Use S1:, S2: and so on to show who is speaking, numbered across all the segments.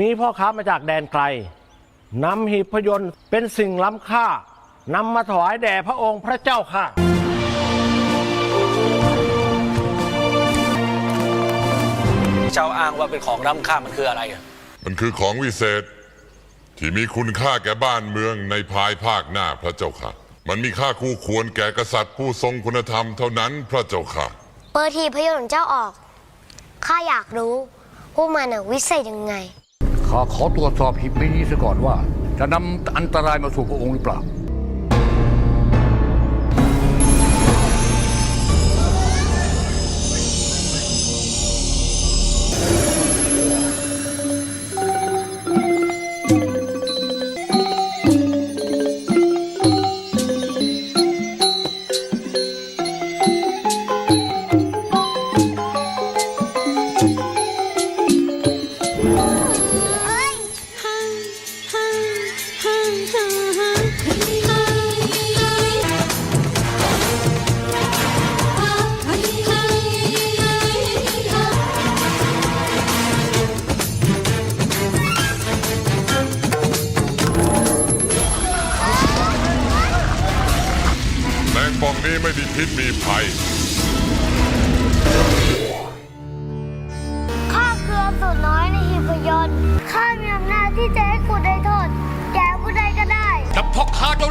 S1: มีพ่อค้ามาจากแดนไกลนำหีบพยนต์เป็นสิ่งล้ำค่านำมาถวายแด่พระองค์พระเจ้าค่ะ
S2: เจ้าอ้างว่าเป็นของล้ำค่ามันคืออะไรอะ
S3: มันคือของวิเศษ ที่มีคุณค่าแก่บ้านเมืองในภายภาคหน้าพระเจ้าค่ะ มันมีค่าคู่ควรแก่กษัตริย์ผู้ทรงคุณธรรมเท่านั้นพระเจ้าค่ะ
S4: เปิดทีพยนต์ของเจ้าออก ข้าอยากรู้ว่ามันน่ะวิเศษยังไง
S5: ข้าขอตรวจสอบหีบใบนี้ซะก่อนว่า จะนำอันตรายมาสู่พระองค์หรือเปล่า
S3: แมงป่องนี้ไม่มีพิษมีภัย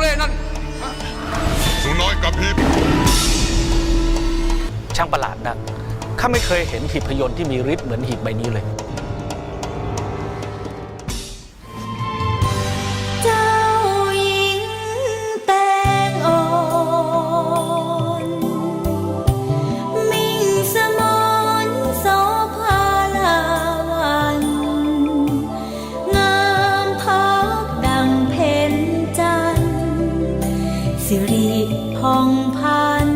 S5: เจ้าเล่ห์นั่น
S3: สุน้อยกับพิษ
S2: ช่างประหลาดนักข้าไม่เคยเห็นหีบพยนต์ที่มีฤทธิ์เหมือนหีบใบนี้เลย
S6: พองพัน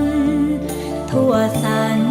S6: ทั่วสัน